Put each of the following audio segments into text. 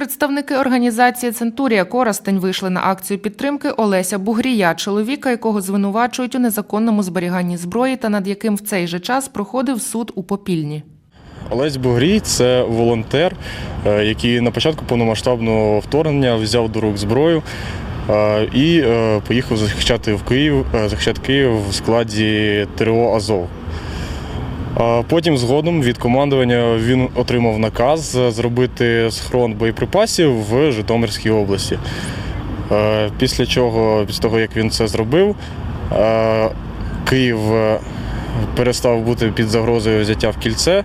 Представники організації Центурія Коростень вийшли на акцію підтримки Олеся Бугрія, чоловіка, якого звинувачують у незаконному зберіганні зброї та над яким в цей же час проходив суд у Попільні. Олесь Бугрій це волонтер, е, який на початку повномасштабного вторгнення взяв до рук зброю е, і е, поїхав захищати в Київ, захищати Київ в складі ТРО Азов. Потім згодом від командування він отримав наказ е, зробити схрон боєприпасів в Житомирській області. Е, Після чого, після того, як він це зробив, е, Київ перестав бути під загрозою взяття в кільце.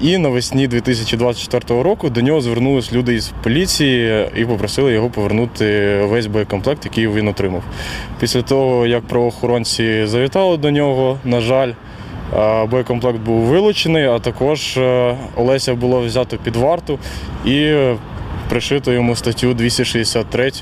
І навесні 2024 року до нього звернулись люди із поліції і попросили його повернути весь боєкомплект, який він отримав. Після того, як правоохоронці завітали до нього, на жаль, боєкомплект був вилучений, а також е, Олеся було взято під варту і пришито йому статтю 263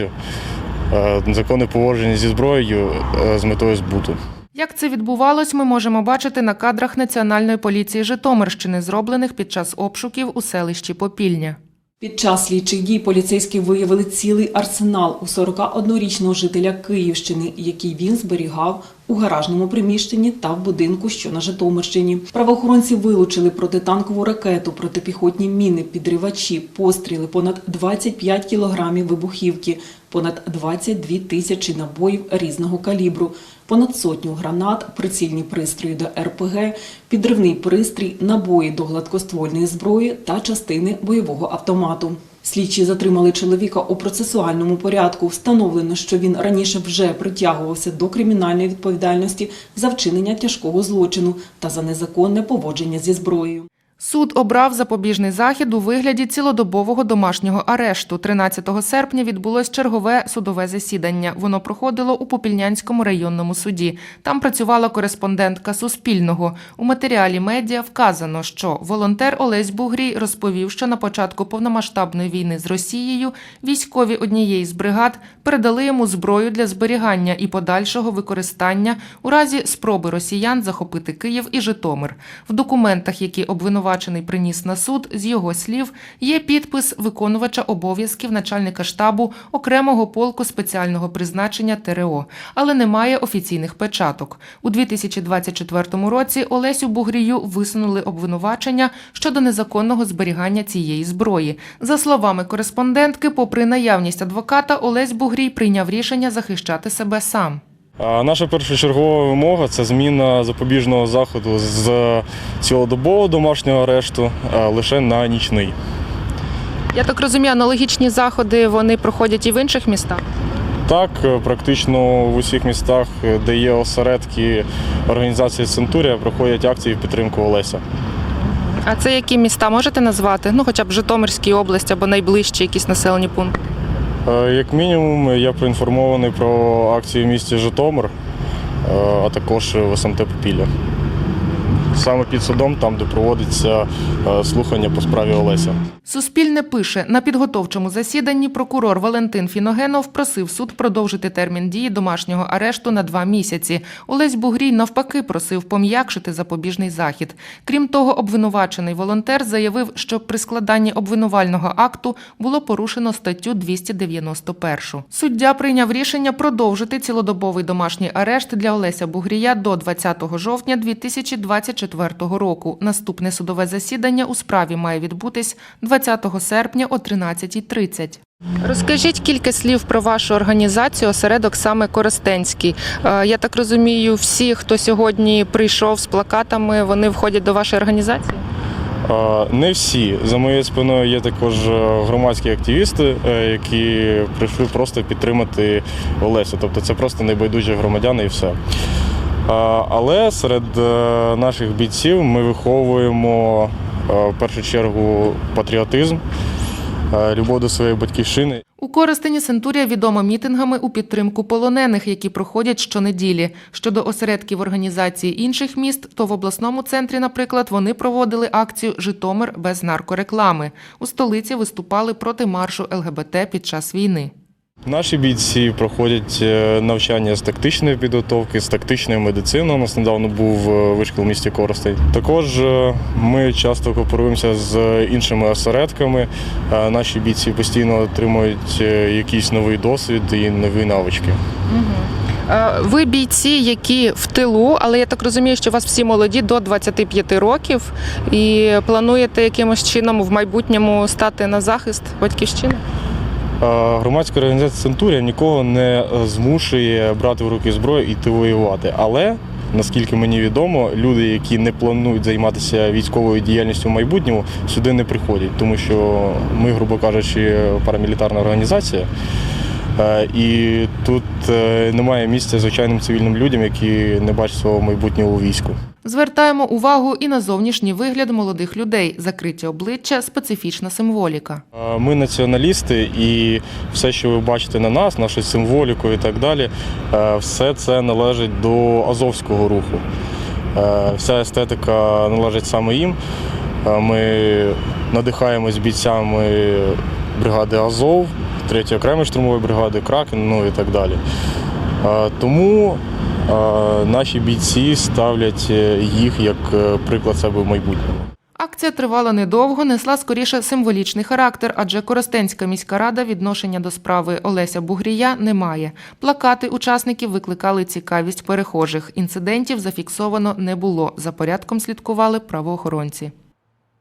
е, законне поводження зі зброєю е, з метою збуту. Як це відбувалось, ми можемо бачити на кадрах Національної поліції Житомирщини, зроблених під час обшуків у селищі Попільня. Під час слідчих дій поліцейські виявили цілий арсенал у 41-річного жителя Київщини, який він зберігав у гаражному приміщенні та в будинку, що на Житомирщині. Правоохоронці вилучили протитанкову ракету, протипіхотні міни, підривачі, постріли, понад 25 кілограмів вибухівки, понад 22 тисячі набоїв різного калібру, понад сотню гранат, прицільні пристрої до РПГ, підривний пристрій, набої до гладкоствольної зброї та частини бойового автомату. Слідчі затримали чоловіка у процесуальному порядку. Встановлено, що він раніше вже притягувався до кримінальної відповідальності за вчинення тяжкого злочину та за незаконне поводження зі зброєю. Суд обрав запобіжний захід у вигляді цілодобового домашнього арешту. 13 серпня відбулось чергове судове засідання. Воно проходило у Попільнянському районному суді. Там працювала кореспондентка Суспільного. У матеріалі медіа вказано, що волонтер Олесь Бугрій розповів, що на початку повномасштабної війни з Росією військові однієї з бригад передали йому зброю для зберігання і подальшого використання у разі спроби росіян захопити Київ і Житомир. В документах, які обвинувачений приніс на суд, з його слів, є підпис виконувача обов'язків начальника штабу окремого полку спеціального призначення ТРО, але немає офіційних печаток. У 2024 році Олесю Бугрію висунули обвинувачення щодо незаконного зберігання цієї зброї. За словами кореспондентки, попри наявність адвоката, Олесь Бугрій прийняв рішення захищати себе сам. Наша першочергова вимога це зміна запобіжного заходу з цілодобового домашнього арешту лише на нічний. Я так розумію, аналогічні заходи вони проходять і в інших містах. Так, практично в усіх містах, де є осередки організації Центурія, проходять акції в підтримку Олеся. А це які міста можете назвати? Ну, хоча б Житомирській області або найближчі якісь населені пункти. Е, Як мінімум, я проінформований про акції в місті Житомир, е, а також в СМТ Попілля. Саме під судом, там, де проводиться е, слухання по справі Олеся. Суспільне пише, на підготовчому засіданні прокурор Валентин Фіногенов просив суд продовжити термін дії домашнього арешту на два місяці. Олесь Бугрій навпаки просив пом'якшити запобіжний захід. Крім того, обвинувачений волонтер заявив, що при складанні обвинувального акту було порушено статтю 291. Суддя прийняв рішення продовжити цілодобовий домашній арешт для Олеся Бугрія до 20 жовтня 2024 року. Наступне судове засідання у справі має відбутись 20 серпня о 13.30. Розкажіть кілька слів про вашу організацію, осередок саме Коростенський. Е, Я так розумію, всі, хто сьогодні прийшов з плакатами, вони входять до вашої організації? Е, Не всі. За моєю спиною є також е, громадські активісти, які прийшли просто підтримати Олесю. Тобто це просто небайдужі громадяни і все. Але серед е, наших бійців ми виховуємо е, в першу чергу патріотизм, е, любов до своєї батьківщини. У Коростені Центурія відома мітингами у підтримку полонених, які проходять щонеділі. Щодо осередків організації інших міст, то в обласному центрі, наприклад, вони проводили акцію Житомир без наркореклами. У столиці виступали проти маршу ЛГБТ під час війни. Наші бійці проходять е, навчання з тактичної підготовки, з тактичної медицини. У нас недавно був е, вишкіл в місті Коростень. Також е, ми часто кооперуємося з іншими осередками. Наші бійці постійно отримують якийсь новий досвід і нові навички. Ви бійці, які в тилу, але я так розумію, що у вас всі молоді до 25 років і плануєте якимось чином в майбутньому стати на захист батьківщини? Громадська організація Центурія нікого не е, змушує брати в руки зброю і йти воювати. Але наскільки мені відомо, люди, які не планують займатися військовою діяльністю в майбутньому, сюди не приходять, тому що ми, грубо кажучи, парамілітарна організація. Е, І тут е, немає місця звичайним цивільним людям, які не бачать свого майбутнього у війську. Звертаємо увагу і на зовнішній вигляд молодих людей, закриті обличчя, специфічна символіка. Е, Ми націоналісти, і все, що ви бачите на нас, нашу символіку і так далі, е, все це належить до азовського руху. Вся естетика належить саме їм. Ми надихаємось бійцями бригади Азов, 3 окремої штурмової бригади, Кракен, ну і так далі. Тому наші бійці ставлять е, їх як е, приклад себе в майбутньому. Акція тривала недовго, несла скоріше символічний характер, адже Коростенська міська рада відношення до справи Олеся Бугрія не має. Плакати учасників викликали цікавість перехожих. Інцидентів зафіксовано не було. За порядком слідкували правоохоронці.